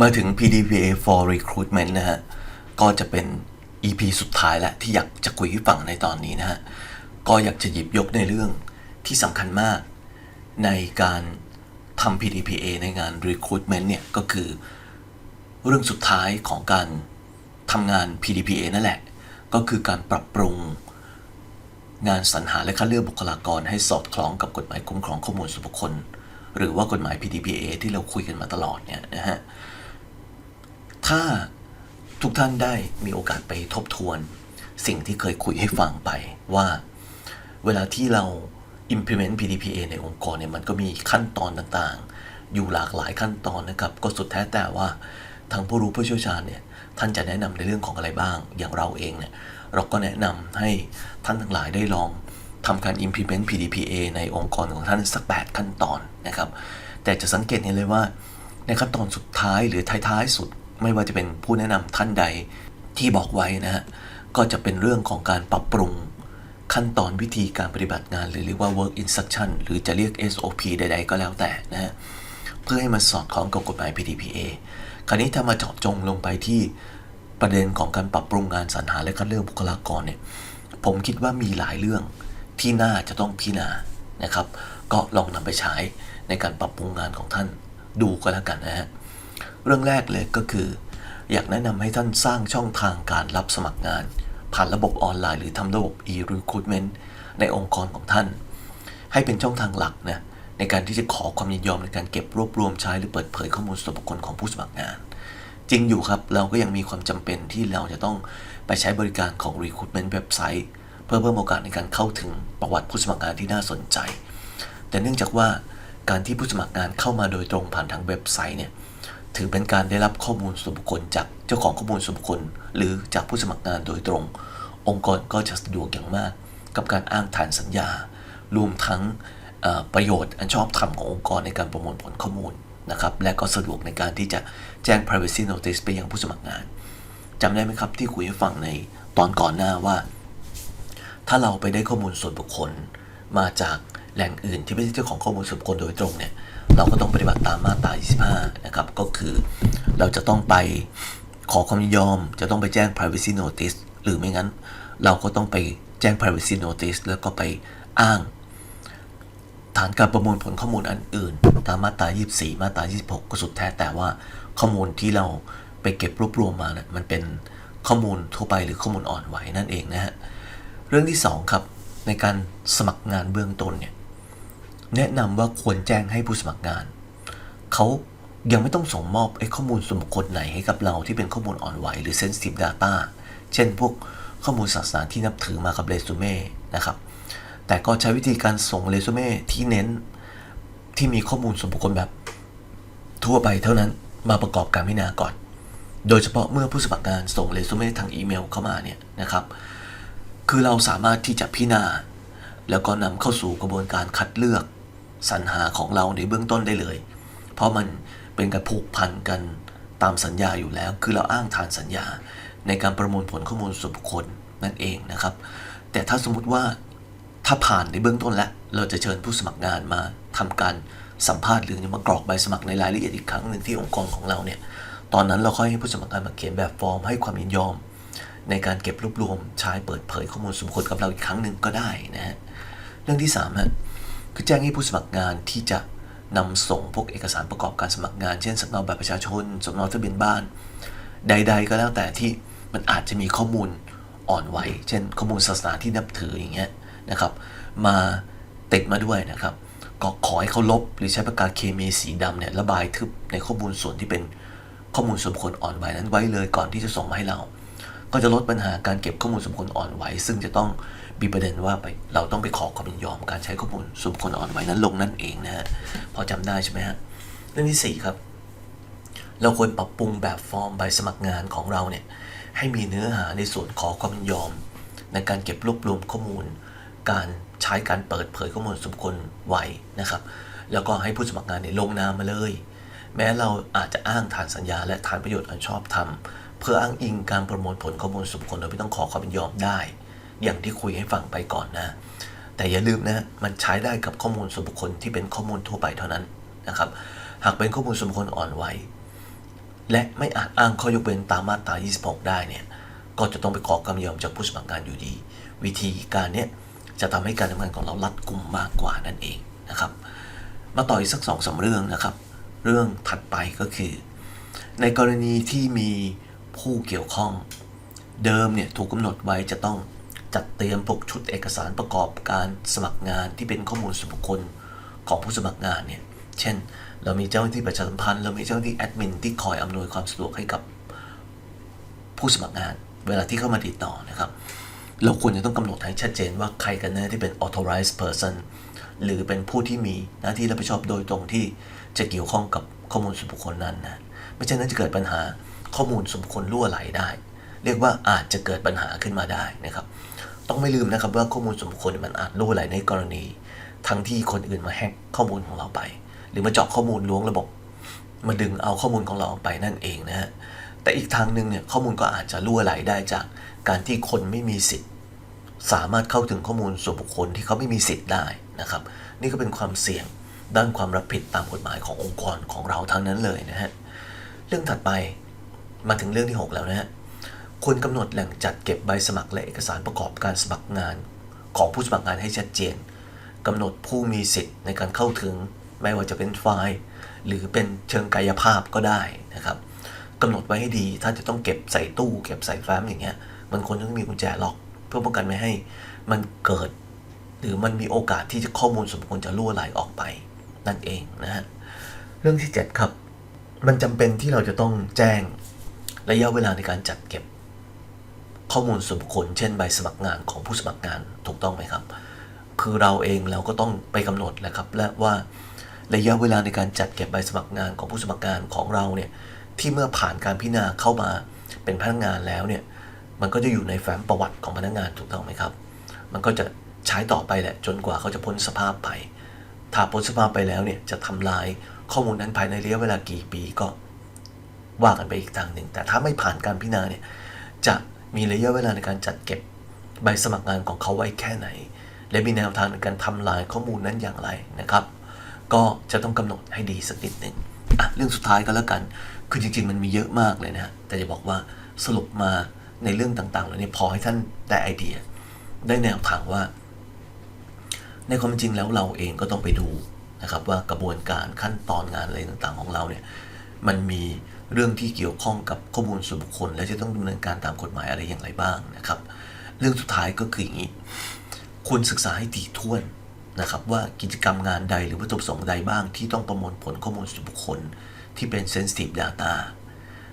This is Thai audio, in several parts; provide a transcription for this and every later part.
มาถึง PDPA for Recruitment นะฮะ ก็จะเป็น EP สุดท้ายและที่อยากจะคุยให้ฟังในตอนนี้นะฮะ ก็อยากจะหยิบยกในเรื่องที่สำคัญมาก ในการทำ PDPA ในงาน Recruitment เนี่ย ก็คือเรื่องสุดท้ายของการทำงาน PDPA นั่นแหละ ก็คือการปรับปรุงงานสรรหาและคัดเลือกบุคลากรให้สอดคล้องกับกฎหมายคุ้มครองข้อมูลส่วนบุคคล หรือว่ากฎหมาย PDPA ที่เราคุยกันมาตลอดเนี่ยนะฮะ ถ้าทุกท่านได้มีโอกาสไปทบทวน สิ่งที่เคยคุยให้ฟังไปว่า เวลาที่เรา implement PDPA ในองค์กรเนี่ยมันก็มีขั้นตอนต่างๆ อยู่หลากหลายขั้นตอนนะครับ ก็สุดแท้แต่ว่าทางผู้รู้ผู้เชี่ยวชาญเนี่ยท่านจะแนะนำในเรื่องของอะไรบ้าง อย่างเราเองเนี่ยเราก็แนะนำให้ท่านทั้งหลายได้ลองทำการ implement PDPA ในองค์กรของท่านสัก 8 ขั้นตอนนะครับ แต่จะสังเกตเห็นเลยว่าในขั้นตอนสุดท้ายหรือท้ายๆสุด ไม่ว่าจะเป็นผู้แนะนำท่านใดที่บอกไว้นะฮะก็จะเป็นเรื่องของการปรับปรุงขั้นตอนวิธีการปฏิบัติงาน หรือเรียกว่า work instruction หรือจะเรียก SOP ใด ๆ ก็แล้วแต่นะฮะเพื่อให้มันสอดคล้องกับกฎหมาย PDPA คราวนี้ถ้ามาเจาะจงลงไปที่ประเด็นของการปรับปรุงงานสรรหาและคัดเลือกบุคลากรเนี่ยผมคิดว่ามีหลายเรื่องที่น่าจะต้องพิจารณานะครับ ก็ลองนำไปใช้ในการปรับปรุงงานของท่านดูก็แล้วกันนะฮะ เรื่องแรกเลยก็คือ อยากแนะนำให้ท่านสร้างช่องทางการรับสมัครงาน ผ่านระบบออนไลน์หรือทำระบบ e-recruitment ในองค์กรของท่าน ให้เป็นช่องทางหลักนะในการที่จะขอความยินยอมในการเก็บรวบรวมใช้หรือเปิดเผยข้อมูลส่วนบุคคลของผู้สมัครงาน จริงอยู่ครับเราก็ยังมีความจำเป็นที่เราจะต้องไปใช้บริการของ recruitment เว็บไซต์เพื่อเพิ่มโอกาสในการเข้าถึงประวัติผู้สมัครงานที่น่าสนใจ แต่เนื่องจากว่าการที่ผู้สมัครงานเข้ามาโดยตรงผ่านทางเว็บไซต์เนี่ย ถือเป็นการได้รับข้อมูลส่วนบุคคลจากเจ้าของข้อมูลส่วนบุคคล หรือจากผู้สมัครงานโดยตรง องค์กรก็จะสะดวกอย่างมาก กับการอ้างฐานสัญญา รวมทั้งประโยชน์อันชอบธรรมขององค์กรในการประมวลผลข้อมูลนะครับและก็สะดวกในการที่จะแจ้ง privacy notice ไปยังผู้สมัครงานจำได้ไหมครับที่คุยให้ฟังในตอนก่อนหน้าว่า ถ้าเราไปได้ข้อมูลส่วนบุคคล มาจากแหล่งอื่นที่ไม่ใช่เจ้าของข้อมูลส่วนบุคคลโดยตรงเนี่ย เราก็ต้องปฏิบัติตามมาตรา25 นะครับ ก็คือเราจะต้องไปขอความยินยอม จะต้องไปแจ้ง privacy notice หรือไม่งั้น เราก็ต้องไปแจ้ง privacy notice แล้วก็ไปอ้าง ฐานการประมวลผลข้อมูลอันอื่น ตามมาตรา 24 มาตรา 26 ก็สุดแท้แต่ว่าข้อมูลที่เราไปเก็บรวบรวมมานะมันเป็นข้อมูลทั่วไปหรือข้อมูลอ่อนไหวนั่นเองนะฮะ เรื่องที่ 2 ครับ ในการสมัครงานเบื้องต้นเนี่ย แนะนำว่าควรแจ้งให้ผู้สมัครงาน เขายังไม่ต้องส่งมอบไอ้ข้อมูลส่วนบุคคลไหนให้กับเราที่เป็นข้อมูลอ่อนไหวหรือ sensitive data เช่นพวกข้อมูลศาสนาที่นับถือมากับเรซูเม่นะครับ แต่ก็ใช้วิธีการส่งเรซูเม่ที่เน้นที่มีข้อมูลส่วนบุคคลแบบ ทั่วไปเท่านั้นมาประกอบการพิจารณาก่อน โดยเฉพาะเมื่อผู้สมัครงานส่งเรซูเม่ทางอีเมลเข้ามาเนี่ยนะครับ คือเราสามารถที่จะพิจารณาแล้วก็นำเข้าสู่กระบวนการคัดเลือก สรรหาของเราในเบื้องต้นได้เลย เพราะมันเป็นการผูกพันกันตามสัญญาอยู่แล้ว คือเราอ้างฐานสัญญาในการประมวลผลข้อมูลส่วนบุคคลนั่นเองนะครับ แต่ถ้าสมมุติว่าถ้าผ่านในเบื้องต้นแล้ว เราจะเชิญผู้สมัครงานมาทำการสัมภาษณ์หรือมากรอกใบสมัครในรายละเอียดอีกครั้งหนึ่งที่องค์กรของเราเนี่ย ตอนนั้นเราค่อยให้ผู้สมัครงานมาเขียนแบบฟอร์มให้ความยินยอม ในการเก็บรวบรวมใช้เปิดเผยข้อมูลส่วนบุคคลกับเราอีกครั้งหนึ่งก็ได้นะฮะ เรื่องที่3ฮะ คือแจ้งให้ผู้สมัครงานที่จะนำส่งพวกเอกสารประกอบการสมัครงาน เช่นสำเนาบัตรประชาชนสำเนาทะเบียนบ้าน ใด ๆ ก็แล้วแต่ที่มันอาจจะมีข้อมูลอ่อนไหว เช่น ข้อมูลศาสนาที่นับถืออย่างเงี้ยนะครับ มาติดมาด้วยนะครับ ก็ขอให้เขาลบหรือใช้ปากกาเคมีสีดำเนี่ยระบายทึบในข้อมูลส่วนที่เป็นข้อมูลส่วนบุคคลอ่อนไหวนั้นไว้เลยก่อนที่จะส่งมาให้เรา ก็จะลดปัญหาการเก็บข้อมูลส่วนบุคคลอ่อนไหวซึ่งจะต้องมีประเด็นว่าไปเราต้องไปขอความยินยอมการใช้ข้อมูลส่วนบุคคลอ่อนไหวนั้นลงนั่นเองนะฮะพอจำได้ใช่ไหมฮะเรื่องที่สี่ครับ เราควรปรับปรุงแบบฟอร์มใบสมัครงานของเราเนี่ยให้มีเนื้อหาในส่วนขอความยินยอม ในการเก็บรวบรวมข้อมูล การใช้การเปิดเผยข้อมูลส่วนบุคคลไว้นะครับแล้วก็ให้ผู้สมัครงานเนี่ยลงนามมาเลย แม้เราอาจจะอ้างฐานสัญญา และฐานประโยชน์อันชอบธรรม เพื่ออ้างอิงการประมวลผลข้อมูลส่วนบุคคลโดยไม่ต้องขอความยินยอมได้ อย่างที่คุยให้ฟังไปก่อนนะ แต่อย่าลืมนะ มันใช้ได้กับข้อมูลส่วนบุคคลที่เป็นข้อมูลทั่วไปเท่านั้นนะครับ หากเป็นข้อมูลส่วนบุคคลอ่อนไหวและไม่อาจอ้างข้อยกเว้นตามมาตรา 26 ได้เนี่ย ก็จะต้องไปขอกำยอมจากผู้สมัครงานอยู่ดี วิธีการเนี้ยจะทำให้การทำงานของเรารัดกุมมากกว่านั่นเองนะครับ มาต่ออีกสักสองสามเรื่องนะครับ เรื่องถัดไปก็คือ ในกรณีที่มี ผู้เกี่ยวข้อง เดิมเนี่ยถูกกำหนดไว้จะต้องจัดเตรียมพวกชุดเอกสารประกอบการสมัครงานที่เป็นข้อมูลส่วนบุคคลของผู้สมัครงานเนี่ย เช่น เรามีเจ้าหน้าที่ประชาสัมพันธ์เรามีเจ้าหน้าที่แอดมินที่คอยอำนวยความสะดวกให้กับผู้สมัครงาน เวลาที่เข้ามาติดต่อนะครับ เราควรจะต้องกำหนดให้ชัดเจนว่าใครกันแน่ที่เป็น authorized person หรือเป็นผู้ที่มีหน้าที่รับผิดชอบโดยตรงที่จะเกี่ยวข้องกับข้อมูลส่วนบุคคลนั้นนะไม่เช่นนั้นจะเกิดปัญหา ข้อมูลส่วนบุคคลรั่วไหลได้ เรียกว่าอาจจะเกิดปัญหาขึ้นมาได้นะครับ ต้องไม่ลืมนะครับว่าข้อมูลส่วนบุคคลมันอาจรั่วไหลในกรณี ทั้งที่คนอื่นมาแฮกข้อมูลของเราไป หรือมาเจาะข้อมูลล้วงระบบ มาดึงเอาข้อมูลของเราออกไปนั่นเองนะฮะแต่อีกทางหนึ่งเนี่ยข้อมูลก็อาจจะรั่วไหลได้จาก การที่คนไม่มีสิทธิ์ สามารถเข้าถึงข้อมูลส่วนบุคคลที่เขาไม่มีสิทธิ์ได้นะครับ นี่ก็เป็นความเสี่ยงด้านความรับผิดตามกฎหมายขององค์กรของเราทั้งนั้นเลยนะฮะเรื่องถัดไป มาถึงเรื่องที่ 6 แล้วนะฮะควรกำหนดแหล่งจัดเก็บใบสมัครและเอกสารประกอบการสมัครงานของผู้สมัครงานให้ชัดเจนกำหนดผู้มีสิทธิ์ในการเข้าถึง ไม่ว่าจะเป็นไฟล์ หรือเป็นเชิงกายภาพก็ได้นะครับกำหนดไว้ให้ดี ถ้าจะต้องเก็บใส่ตู้เก็บใส่แฟ้มอย่างเงี้ย มันควรต้องมีกุญแจล็อก เพื่อป้องกันไม่ให้มันเกิด หรือมันมีโอกาสที่จะข้อมูลสมควรจะล่วไหลออกไป นั่นเองนะฮะเรื่องที่ 7 ครับ มันจำเป็นที่เราจะต้องแจ้ง ระยะเวลาในการจัดเก็บ ข้อมูลส่วนบุคคล เช่นใบสมัครงานของผู้สมัครงานถูกต้องไหมครับ คือเราเองเราก็ต้องไปกำหนดแหละครับ และว่าระยะเวลาในการจัดเก็บใบสมัครงานของผู้สมัครงานของเราเนี่ยที่เมื่อผ่านการพิจารณาเข้ามาเป็นพนักงานแล้วเนี่ยมันก็จะอยู่ในแฟ้มประวัติของพนักงานถูกต้องไหมครับ มันก็จะใช้ต่อไปแหละจนกว่าเขาจะพ้นสภาพไป ถ้าพ้นสภาพไปแล้วเนี่ยจะทำลายข้อมูลนั้นภายในระยะเวลากี่ปีก็ ว่ากันไปอีกทางหนึ่ง แต่ถ้าไม่ผ่านการพิจารณาเนี่ยจะมีระยะเวลาในการจัดเก็บใบสมัครงานของเขาไว้แค่ไหน และมีแนวทางในการทำลายข้อมูลนั้นอย่างไรนะครับ ก็จะต้องกำหนดให้ดีสักนิดหนึ่งอะเรื่องสุดท้ายก็แล้วกัน คือจริงๆ มันมีเยอะมากเลยนะแต่จะบอกว่าสรุปมาในเรื่องต่างๆเหล่านี้พอให้ท่านได้ไอเดีย ได้แนวทางว่า ในความเป็นจริงแล้วเราเองก็ต้องไปดูนะครับว่ากระบวนการขั้นตอนงานอะไรต่างๆของเราเนี่ย มันมีเรื่องที่เกี่ยวข้องกับข้อมูลส่วนบุคคล และจะต้องดำเนินการตามกฎหมายอะไรอย่างไรบ้างนะครับ เรื่องสุดท้ายก็คืออย่างนี้ควรศึกษาให้ถี่ถ้วนนะครับว่ากิจกรรมงานใดหรือวัตถุประสงค์ใดบ้างที่ต้องประมวลผลข้อมูลส่วนบุคคล ที่เป็น sensitive data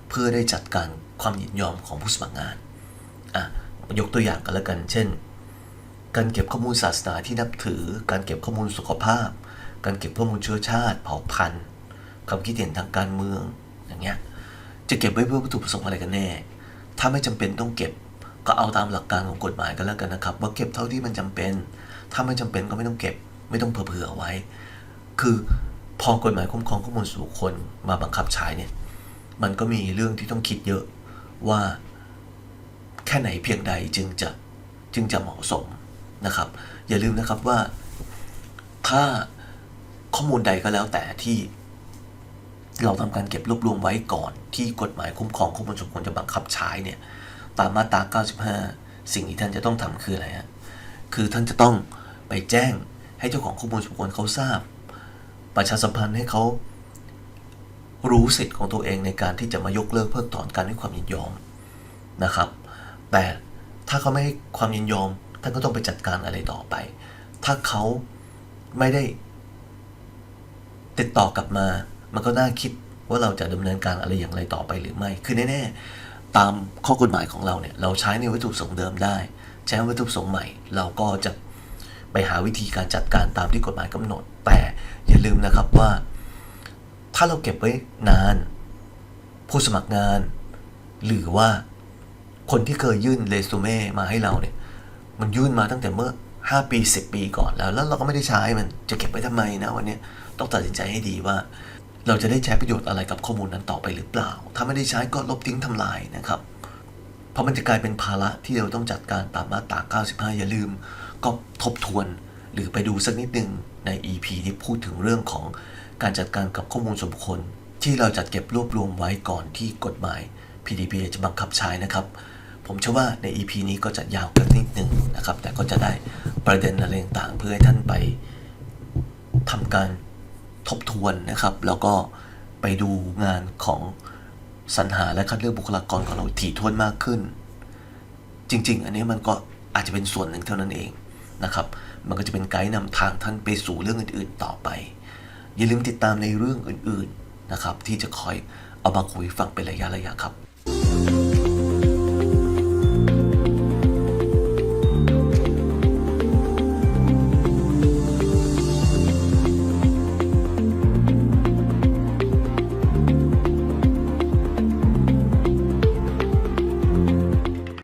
เพื่อได้จัดการความยินยอมของผู้สมัครงานอะยกตัวอย่างกันล้วกัน เช่น การเก็บข้อมูลศาสนาที่นับถือ การเก็บข้อมูลสุขภาพ การเก็บข้อมูลเชื้อชาติ เผ่าพันธุ์ ความคิดเห็นทางการเมืองอย่างเงี้ยจะเก็บไว้เพื่อวัตถุประสงค์อะไรกันแน่ ถ้าไม่จำเป็นต้องเก็บก็เอาตามหลักการของกฎหมายกันแล้วกันนะครับ ว่าเก็บเท่าที่มันจำเป็น ถ้าไม่จำเป็นก็ไม่ต้องเก็บ ไม่ต้องเผื่อเอาไว้ คือพอกฎหมายคุ้มครองข้อมูลส่วนบุคคลมาบังคับใช้เนี่ยมันก็มีเรื่องที่ต้องคิดเยอะว่าแค่ไหนเพียงใดจึงจะจึงจะเหมาะสมนะครับ อย่าลืมนะครับว่าถ้าข้อมูลใดก็แล้วแต่ที่ เราทำการเก็บรวบรวมไว้ก่อนที่กฎหมายคุ้มครองข้อมูลส่วนบุคคลจะบังคับใช้เนี่ยตามมาตรา 95 สิ่งที่ท่านจะต้องทำคืออะไรฮะคือท่านจะต้องไปแจ้งให้เจ้าของข้อมูลส่วนบุคคลเขาทราบ ประชาสัมพันธ์ให้เขารู้สิทธิ์ของตัวเองในการที่จะมายกเลิกเพิกถอนการให้ความยินยอมนะครับ แต่ถ้าเขาไม่ให้ความยินยอมท่านก็ต้องไปจัดการอะไรต่อไป ถ้าเขาไม่ได้ติดต่อกลับมา มันก็น่าคิดว่าเราจะดำเนินการอะไรอย่างไรต่อไปหรือไม่ คือแน่ๆ ตามข้อกฎหมายของเราเนี่ย เราใช้ในวัตถุประสงค์เดิมได้ ใช้วัตถุประสงค์ใหม่ เราก็จะไปหาวิธีการจัดการตามที่กฎหมายกำหนด แต่อย่าลืมนะครับว่า ถ้าเราเก็บไว้นาน ผู้สมัครงาน หรือว่าคนที่เคยยื่นเรซูเม่มาให้เราเนี่ย มันยื่นมาตั้งแต่เมื่อ 5 ปี 10 ปีก่อนแล้ว แล้วเราก็ไม่ได้ใช้มันจะเก็บไว้ทำไมนะวันนี้ต้องตัดสินใจให้ดีว่า เราจะได้ใช้ประโยชน์อะไรกับข้อมูลนั้นต่อไปหรือเปล่า ถ้าไม่ได้ใช้ก็ลบทิ้งทำลายนะครับ เพราะมันจะกลายเป็นภาระที่เราต้องจัดการตามมาตรา 95 อย่าลืม ก็ทบทวน หรือไปดูสักนิดหนึ่งใน EP ที่พูดถึงเรื่องของการจัดการกับข้อมูลส่วนบุคคล ที่เราจัดเก็บรวบรวมไว้ก่อนที่กฎหมาย PDPA จะบังคับใช้นะครับ ผมเชื่อว่าใน EP นี้ก็จะยาวกันนิดหนึ่งนะครับ แต่ก็จะได้ประเด็นอะไรต่างๆเพื่อให้ท่านไปทำการ ทบทวนนะครับ แล้วก็ไปดูงานของสรรหาและคัดเลือกบุคลากรของเราถี่ถ้วนมากขึ้น จริง ๆ อันนี้มันก็อาจจะเป็นส่วนหนึ่งเท่านั้นเองนะครับ มันก็จะเป็นไกด์นำทางท่านไปสู่เรื่องอื่น ๆ ต่อไป อย่าลืมติดตามในเรื่องอื่น ๆ นะครับ ที่จะคอยเอามาคุยฟังเป็นระยะๆครับ